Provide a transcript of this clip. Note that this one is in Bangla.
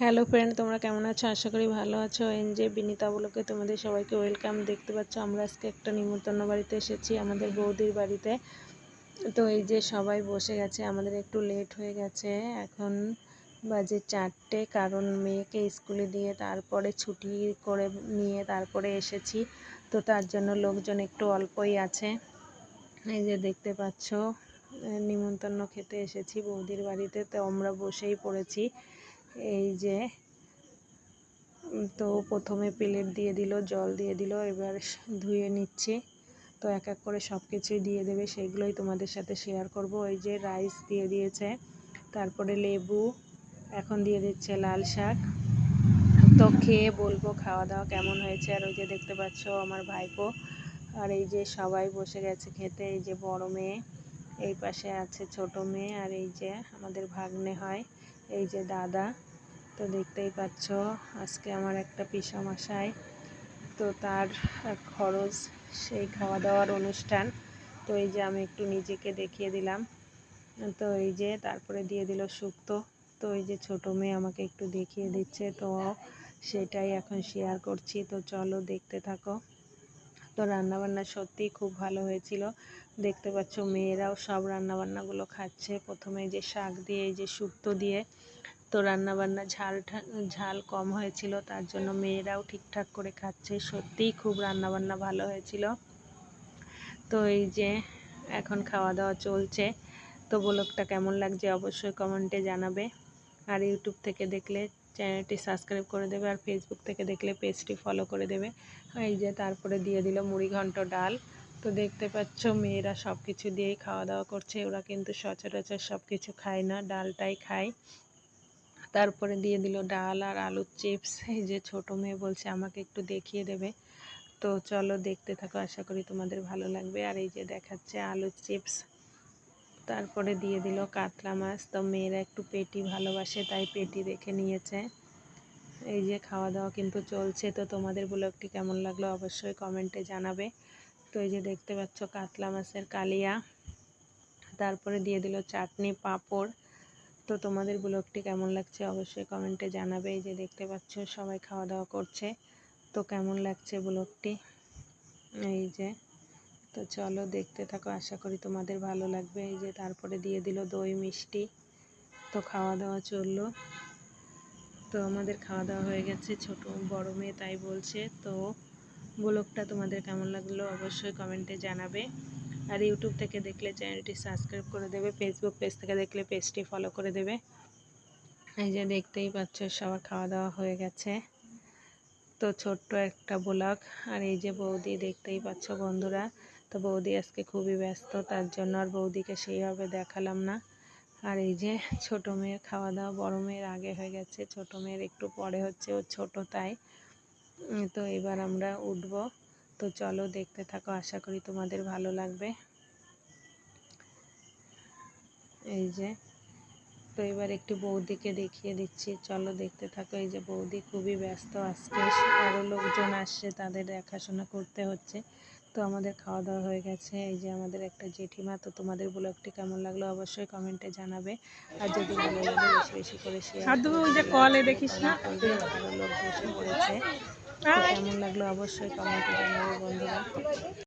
হ্যালো ফ্রেন্ড তোমরা কেমন আছো? আশা করি ভালো আছো। এন জে বিনিতা বলোকে তোমাদের সবাইকে ওয়েলকাম দেখতে পাচ্ছ, আমরা আজকে একটা নিমন্ত্রণ বাড়িতে এসেছি আমাদের বৌদির বাড়িতে। তো এই যে সবাই বসে গেছে, আমাদের একটু লেট হয়ে গেছে। এখন বাজে চারটে, কারণ মেয়েকে স্কুলে দিয়ে তারপরে ছুটি করে নিয়ে তারপরে এসেছি। তো তার জন্য লোকজন একটু অল্পই আছে। এই যে দেখতে পাচ্ছ, নিমন্ত্রণ খেতে এসেছি বৌদির বাড়িতে। তো আমরা বসেই পড়েছি। এই যে তো প্রথমে প্লেট দিয়ে দিল, জল দিয়ে দিল, এবার ধুয়ে নিচ্ছি। তো এক এক করে সব কিছুই দিয়ে দেবে, সেগুলোই তোমাদের সাথে শেয়ার করব। ওই যে রাইস দিয়ে দিয়েছে, তারপরে লেবু, এখন দিয়ে দিচ্ছে লাল শাক। তো খেয়ে বলব খাওয়া দাওয়া কেমন হয়েছে? আর ওই যে দেখতে পাচ্ছ আমার ভাইপো, আর এই যে সবাই বসে গেছে খেতে, এই যে বড় মেয়ে, এই পাশে আছে ছোট মেয়ে, আর এই যে আমাদের ভাগ্নে হয়, এই যে দাদা। তো দেখতেই পাচ্ছ, আজকে আমার একটা পিসামশাই। তো তার খরচ, সেই খাওয়া দাওয়ার অনুষ্ঠান। তো এই যে আমি একটু নিজেকে দেখিয়ে দিলাম। তো এই যে তারপরে দিয়ে দিল শুক্তো তো এই যে ছোটো মেয়ে আমাকে একটু দেখিয়ে দিচ্ছে, তো সেটাই এখন শেয়ার করছি। তো চলো দেখতে থাকো। তো রান্নাবান্না সত্যিই খুব ভালো হয়েছিল। দেখতে পাচ্ছ মেয়েরাও সব রান্নাবান্নাগুলো খাচ্ছে। প্রথমে যে শাক দিয়ে, এই যে শুক্তো দিয়ে তো রান্নাবান্না ঝাল ঝাল কম হয়েছিল, তার জন্য মেয়েরাও ঠিকঠাক করে খাচ্ছে। সত্যিই খুব রান্নাবান্না ভালো হয়েছিল। তো এই যে এখন খাওয়া দাওয়া চলছে। তো ব্লগটা কেমন লাগছে অবশ্যই কমেন্টে জানাবে। আর ইউটিউব থেকে দেখলে চ্যানেলটি সাবস্ক্রাইব করে দেবে, আর ফেসবুক থেকে দেখলে পেজটি ফলো করে দেবে। এই যে তারপরে দিয়ে দিল মুড়ি ঘন্ট ডাল। তো দেখতে পাচ্ছ মেয়েরা সব কিছু দিয়েই খাওয়া দাওয়া করছে। ওরা কিন্তু সচরাচর সব কিছু খায় না, ডালটাই খায়। তারপরে দিয়ে দিল ডাল আর আলুর চিপস। এই যে ছোটো মেয়ে বলছে, আমাকে একটু দেখিয়ে দেবে। তো চলো দেখতে থাকো, আশা করি তোমাদের ভালো লাগবে। আর এই যে দেখাচ্ছে আলুর চিপস। তারপরে দিয়ে দিল কাতলা মাছ। তো মেয়েরা একটু পেটি ভালোবাসে, তাই পেটি রেখে নিয়েছে। এই যে খাওয়া দাওয়া কিন্তু চলছে। তো তোমাদের ব্লগটি কেমন লাগল অবশ্যই কমেন্টে জানাবে। তো এই যে দেখতে পাচ্ছ কাতলা মাছের কালিয়া। তারপরে দিয়ে দিল চাটনি পাঁপড়। তো তোমাদের ব্লগটি কেমন লাগছে অবশ্যই কমেন্টে জানাবে। এই যে দেখতে পাচ্ছ, সবাই খাওয়া দাওয়া করছে। তো কেমন লাগছে ব্লগটি? এই যে, তো চলো দেখতে থাকো, আশা করি তোমাদের ভালো লাগবে। এই যে তারপরে দিয়ে দিল দই, মিষ্টি। তো খাওয়া দাওয়া চলল। তো আমাদের খাওয়া দাওয়া হয়ে গেছে, ছোট বড় মেয়ে তাই বলছে। তো ব্লগটা তোমাদের কেমন লাগল অবশ্যই কমেন্টে জানাবে। আর ইউটিউব থেকে দেখলে চ্যানেলটি সাবস্ক্রাইব করে দেবে ফেসবুক পেজ থেকে দেখলে পেজটি ফলো করে দেবে। এই যে দেখতেই পাচ্ছ, সবার খাওয়া দাওয়া হয়ে গেছে। তো ছোট্ট একটা ব্লগ আর এই যে বৌদি, দেখতেই পাচ্ছ বন্ধুরা, তো বৌদি আজকে খুবই ব্যস্ত, তার জন্য আর বৌদিকে সেইভাবে দেখালাম না। আর এই যে ছোট মেয়ের খাওয়া দাওয়া বড় মেয়ের আগে হয়ে গেছে, ছোট মেয়ের একটু পরে হচ্ছে ও ছোট তাই। তো এবার আমরা উঠব। তো চলো দেখতে থাকো আশা করি তোমাদের ভালো লাগবে। এই যে তো এবার একটু বৌদিকে দেখিয়ে দিচ্ছি। চলো দেখতে থাকো এই যে বৌদি খুবই ব্যস্ত আজকে। আরও লোকজন আসছে তাদের দেখাশোনা করতে হচ্ছে। তো আমাদের খাওয়া দাওয়া হয়ে গেছে। এই যে আমাদের একটা জেঠিমা তো তোমাদের ব্লগটি কেমন লাগল অবশ্যই কমেন্টে জানাবে। আর যদি ভালো লাগে বেশি বেশি করে শেয়ার কলে দেখিস না? লোক বসে পড়েছে। কেমন লাগল অবশ্যই কমেন্টে জানাবে বন্ধুরা।